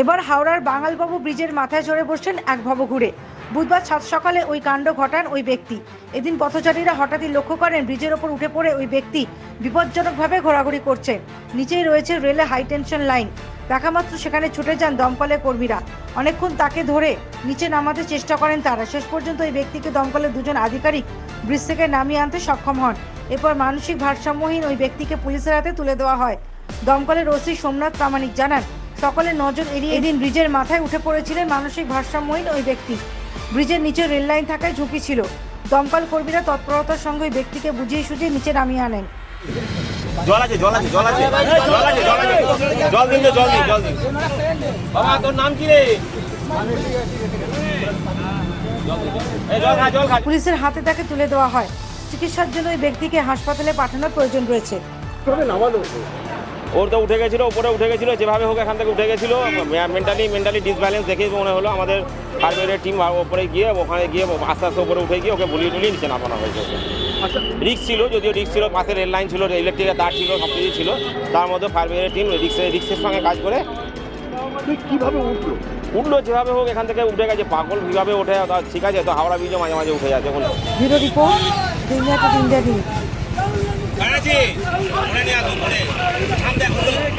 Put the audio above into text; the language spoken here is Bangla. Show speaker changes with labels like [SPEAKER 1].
[SPEAKER 1] এবার হাওড়ার বাঙালবাবু ব্রিজের মাথায় চড়ে বসছেন এক ভব ঘুরে বুধবার সাত সকালে ওই কাণ্ড ঘটান ওই ব্যক্তি। এদিন পথচারীরা হঠাৎই লক্ষ্য করেন ব্রিজের ওপর উঠে পড়ে ওই ব্যক্তি বিপজ্জনকভাবে ঘোরাঘুরি করছেন নিচেই রয়েছে রেলে হাই টেনশন লাইন। দেখামাত্র সেখানে ছুটে যান দমকলের কর্মীরা। অনেকক্ষণ তাকে ধরে নিচে নামাতে চেষ্টা করেন তারা। শেষ পর্যন্ত এই ব্যক্তিকে দমকলের দুজন আধিকারিক ব্রিজ থেকে নামিয়ে আনতে সক্ষম হন। এরপর মানসিক ভারসাম্যহীন ওই ব্যক্তিকে পুলিশের হাতে তুলে দেওয়া হয়। দমকলের ওসি সোমনাথ প্রামাণিক জানান সকলের নজর এড়িয়ে এদিন ব্রিজের মাথায় উঠে পড়েছিলেন মানসিক ভারসাম্যহীন ওই ব্যক্তি। ব্রিজের নিচে রেল লাইন থাকায় ঝুঁকি ছিল। দমকল কর্মীরা তৎপরতার সঙ্গে ওই ব্যক্তিকে বুঝিয়ে সুঝিয়ে নিচে নামিয়ে আনেন।
[SPEAKER 2] জল আছে জল আছে জল আছে জল আছে জল আছে জল দিন জল দিন জল দিন। বাবা তোর নাম কি রে? এই জল খা জল খা।
[SPEAKER 1] পুলিশের হাতে তাকে তুলে দেওয়া হয়। চিকিৎসার জন্য ওই ব্যক্তিকে হাসপাতালে পাঠানোর প্রয়োজন রয়েছে।
[SPEAKER 2] ওর তো উঠে গেছিল ওপরে উঠে গেছিল যেভাবে হোক এখান থেকে উঠে গেছিল। মেন্টালি মেন্টালি ডিসব্যালেন্স দেখে মনে হলো আমাদের ফায়ার টিম ওপরে গিয়ে ওখানে গিয়ে আস্তে আস্তে ওপরে উঠে গিয়ে ওকে বলিয়ে টুলিয়ে নিচে নামানো হয়েছে। রিক্স ছিল যদিও রিক্স ছিল পাশে রেল লাইন ছিল ইলেকট্রিকের তার ছিল সব কিছু ছিল। তার মধ্যে ফায়ার টিম রিক্সের রিক্সের সঙ্গে কাজ করে।
[SPEAKER 3] কীভাবে উঠল?
[SPEAKER 2] উঠল যেভাবে হোক এখান থেকে উঠে গেছে পাগল কীভাবে ওঠে তা ঠিক আছে তো হাওড়া ব্রিজও মাঝে মাঝে উঠে যাচ্ছে এখন
[SPEAKER 1] bureau report India to India TV